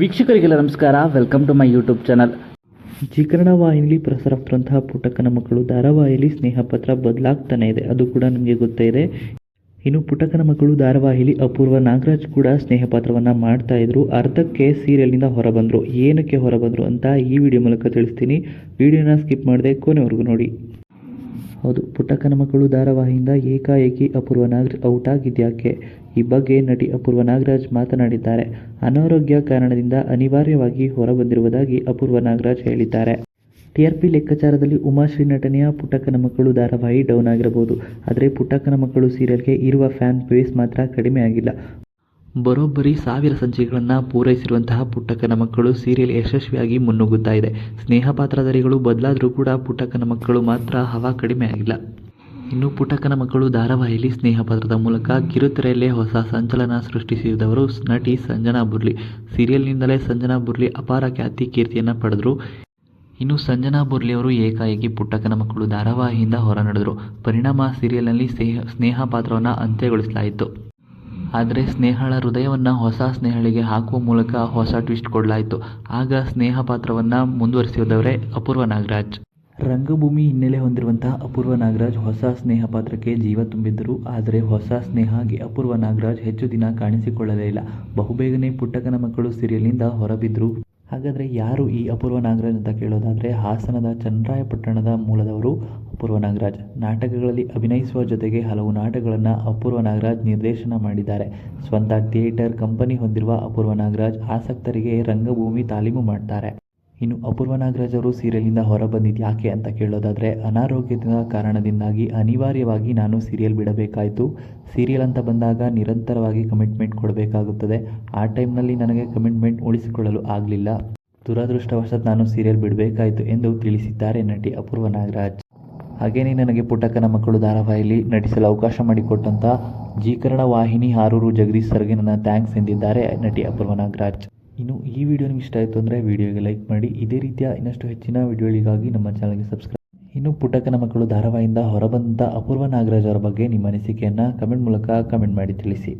ವೀಕ್ಷಕರಿಗೆಲ್ಲ ನಮಸ್ಕಾರ. Welcome to my YouTube channel ಜೀಕರಣ ವಾಹಿನಿಲಿ ಪ್ರಸಾರವಾಗ್ತಿರುವಂತಹ ಪುಟಕನ ಮಕ್ಕಳು ಧಾರಾವಾಹಿಲಿ ಸ್ನೇಹ ಪತ್ರ ಬದಲಾಗ್ತಾನೆ ಇದೆ. ಅದು ಕೂಡ ನಮಗೆ ಗೊತ್ತೇ ಇದೆ. ಇನ್ನು ಪುಟಕನ ಮಕ್ಕಳು ಧಾರಾವಾಹಿಲಿ ಅಪೂರ್ವ ನಾಗರಾಜ್ ಕೂಡ ಸ್ನೇಹ ಪಾತ್ರವನ್ನು ಮಾಡ್ತಾ ಇದ್ರು. ಅರ್ಧಕ್ಕೆ ಸೀರಿಯಲ್ನಿಂದ ಹೊರಬಂದರು. ಏನಕ್ಕೆ ಹೊರಬಂದರು ಅಂತ ಈ ವಿಡಿಯೋ ಮೂಲಕ ತಿಳಿಸ್ತೀನಿ. ವಿಡಿಯೋನ ಸ್ಕಿಪ್ ಮಾಡದೆ ಕೊನೆವರೆಗೂ ನೋಡಿ. ಹೌದು, ಪುಟ್ಟಕ್ಕನ ಮಕ್ಕಳು ಧಾರಾವಾಹಿಯಿಂದ ಏಕಾಏಕಿ ಅಪೂರ್ವ ನಾಗರಾಜ್ ಔಟ್ ಆಗಿದ್ಯಾಕೆ ಈ ಬಗ್ಗೆ ನಟಿ ಅಪೂರ್ವ ನಾಗರಾಜ್ ಮಾತನಾಡಿದ್ದಾರೆ. ಅನಾರೋಗ್ಯ ಕಾರಣದಿಂದ ಅನಿವಾರ್ಯವಾಗಿ ಹೊರಬಂದಿರುವುದಾಗಿ ಅಪೂರ್ವ ನಾಗರಾಜ್ ಹೇಳಿದ್ದಾರೆ. ಟಿಆರ್ಪಿ ಲೆಕ್ಕಾಚಾರದಲ್ಲಿ ಉಮಾಶ್ರೀ ನಟನೆಯ ಪುಟ್ಟಕ್ಕನ ಮಕ್ಕಳು ಧಾರಾವಾಹಿ ಡೌನ್ ಆಗಿರಬಹುದು. ಆದರೆ ಪುಟ್ಟಕ್ಕನ ಮಕ್ಕಳು ಸೀರಿಯಲ್ಗೆ ಇರುವ ಫ್ಯಾನ್ ಬೇಸ್ ಮಾತ್ರ ಕಡಿಮೆ ಆಗಿಲ್ಲ. ಬರೋಬ್ಬರಿ ಸಾವಿರ ಸಂಚಿಕೆಗಳನ್ನು ಪೂರೈಸಿರುವಂತಹ ಪುಟ್ಟಕ್ಕನ ಮಕ್ಕಳು ಸೀರಿಯಲ್ ಯಶಸ್ವಿಯಾಗಿ ಮುನ್ನುಗ್ಗುತ್ತಾ ಇದೆ. ಸ್ನೇಹ ಪಾತ್ರಧಾರಿಗಳು ಬದಲಾದರೂ ಕೂಡ ಪುಟ್ಟಕ್ಕನ ಮಕ್ಕಳು ಮಾತ್ರ ಹವಾ ಕಡಿಮೆ ಆಗಿಲ್ಲ. ಇನ್ನು ಪುಟ್ಟಕ್ಕನ ಮಕ್ಕಳು ಧಾರಾವಾಹಿಯಲ್ಲಿ ಸ್ನೇಹ ಪಾತ್ರದ ಮೂಲಕ ಕಿರುತೆರೆಯಲ್ಲೇ ಹೊಸ ಸಂಚಲನ ಸೃಷ್ಟಿಸಿದವರು ನಟಿ ಸಂಜನಾ ಬುರ್ಲಿ. ಸೀರಿಯಲ್ನಿಂದಲೇ ಸಂಜನಾ ಬುರ್ಲಿ ಅಪಾರ ಖ್ಯಾತಿ ಕೀರ್ತಿಯನ್ನು ಪಡೆದರು. ಇನ್ನು ಸಂಜನಾ ಬುರ್ಲಿ ಅವರು ಏಕಾಏಕಿ ಪುಟ್ಟಕ್ಕನ ಮಕ್ಕಳು ಧಾರಾವಾಹಿಯಿಂದ ಹೊರ ನಡೆದರು ಪರಿಣಾಮ ಸೀರಿಯಲ್ನಲ್ಲಿ ಸ್ನೇಹ ಸ್ನೇಹ ಪಾತ್ರವನ್ನು ಅಂತ್ಯಗೊಳಿಸಲಾಯಿತು. ಆದರೆ ಸ್ನೇಹಳ ಹೃದಯವನ್ನು ಹೊಸ ಸ್ನೇಹಳಿಗೆ ಹಾಕುವ ಮೂಲಕ ಹೊಸ ಟ್ವಿಸ್ಟ್ ಕೊಡಲಾಯಿತು. ಆಗ ಸ್ನೇಹ ಪಾತ್ರವನ್ನು ಮುಂದುವರಿಸಿದವರೇ ಅಪೂರ್ವ ನಾಗರಾಜ್. ರಂಗಭೂಮಿ ಹಿನ್ನೆಲೆ ಹೊಂದಿರುವಂತಹ ಅಪೂರ್ವ ನಾಗರಾಜ್ ಹೊಸ ಸ್ನೇಹ ಪಾತ್ರಕ್ಕೆ ಜೀವ ತುಂಬಿದ್ದರು. ಆದರೆ ಹೊಸ ಸ್ನೇಹಗೆ ಅಪೂರ್ವ ನಾಗರಾಜ್ ಹೆಚ್ಚು ದಿನ ಕಾಣಿಸಿಕೊಳ್ಳಲೇ ಇಲ್ಲ. ಬಹುಬೇಗನೆ ಪುಟ್ಟಕ್ಕನ ಮಕ್ಕಳು ಸೀರಿಯಲ್ನಿಂದ ಹೊರಬಿದ್ದರು ಹಾಗಾದರೆ ಯಾರು ಈ ಅಪೂರ್ವ ನಾಗರಾಜ್ ಅಂತ ಕೇಳೋದಾದರೆ ಹಾಸನದ ಚನ್ನರಾಯಪಟ್ಟಣದ ಮೂಲದವರು ಅಪೂರ್ವ ನಾಗರಾಜ್. ನಾಟಕಗಳಲ್ಲಿ ಅಭಿನಯಿಸುವ ಜೊತೆಗೆ ಹಲವು ನಾಟಕಗಳನ್ನು ಅಪೂರ್ವ ನಾಗರಾಜ್ ನಿರ್ದೇಶನ ಮಾಡಿದ್ದಾರೆ. ಸ್ವಂತ ಥಿಯೇಟರ್ ಕಂಪನಿ ಹೊಂದಿರುವ ಅಪೂರ್ವ ನಾಗರಾಜ್ ಆಸಕ್ತರಿಗೆ ರಂಗಭೂಮಿ ತಾಲೀಮು ಮಾಡ್ತಾರೆ. ಇನ್ನು ಅಪೂರ್ವ ನಾಗರಾಜ್ ಅವರು ಸೀರಿಯಲ್ನಿಂದ ಹೊರಬಂದಿದ್ದು ಯಾಕೆ ಅಂತ ಕೇಳೋದಾದರೆ, ಅನಾರೋಗ್ಯದ ಕಾರಣದಿಂದಾಗಿ ಅನಿವಾರ್ಯವಾಗಿ ನಾನು ಸೀರಿಯಲ್ ಬಿಡಬೇಕಾಯಿತು. ಸೀರಿಯಲ್ ಅಂತ ಬಂದಾಗ ನಿರಂತರವಾಗಿ ಕಮಿಟ್ಮೆಂಟ್ ಕೊಡಬೇಕಾಗುತ್ತದೆ. ಆ ಟೈಮ್ನಲ್ಲಿ ನನಗೆ ಕಮಿಟ್ಮೆಂಟ್ ಉಳಿಸಿಕೊಳ್ಳಲು ಆಗಲಿಲ್ಲ. ದುರದೃಷ್ಟವಶಾತ್ ನಾನು ಸೀರಿಯಲ್ ಬಿಡಬೇಕಾಯಿತು ಎಂದು ತಿಳಿಸಿದ್ದಾರೆ ನಟಿ ಅಪೂರ್ವ ನಾಗರಾಜ್. ಹಾಗೆಯೇ ನನಗೆ ಪುಟ್ಟಕ್ಕನ ಮಕ್ಕಳು ಧಾರಾವಾಹಿಯಲ್ಲಿ ನಟಿಸಲು ಅವಕಾಶ ಮಾಡಿಕೊಟ್ಟಂಥ ಜೀಕರಣ ವಾಹಿನಿ ಹಾರೂರು ಜಗದೀಶ್ ಸರ್ಗೆ ನನ್ನ ಥ್ಯಾಂಕ್ಸ್ ಎಂದಿದ್ದಾರೆ ನಟಿ ಅಪೂರ್ವ ನಾಗರಾಜ್. ಇನ್ನು ಈ ವಿಡಿಯೋ ನಿಮ್ಗೆ ಇಷ್ಟ ಆಯಿತು ಅಂದರೆ ವಿಡಿಯೋಗೆ ಲೈಕ್ ಮಾಡಿ. ಇದೇ ರೀತಿಯ ಇನ್ನಷ್ಟು ಹೆಚ್ಚಿನ ವಿಡಿಯೋಗಳಿಗಾಗಿ ನಮ್ಮ ಚಾನಲ್ಗೆ ಸಬ್ಸ್ಕ್ರೈಬ್ ಇನ್ನು ಪುಟ್ಟಕನ ಮಕ್ಕಳು ಧಾರಾವಾಹಿಯಿಂದ ಹೊರಬಂದ ಅಪೂರ್ವ ನಾಗರಾಜ್ ಅವರ ಬಗ್ಗೆ ನಿಮ್ಮ ಅನಿಸಿಕೆಯನ್ನು ಕಮೆಂಟ್ ಮೂಲಕ ಕಮೆಂಟ್ ಮಾಡಿ ತಿಳಿಸಿ.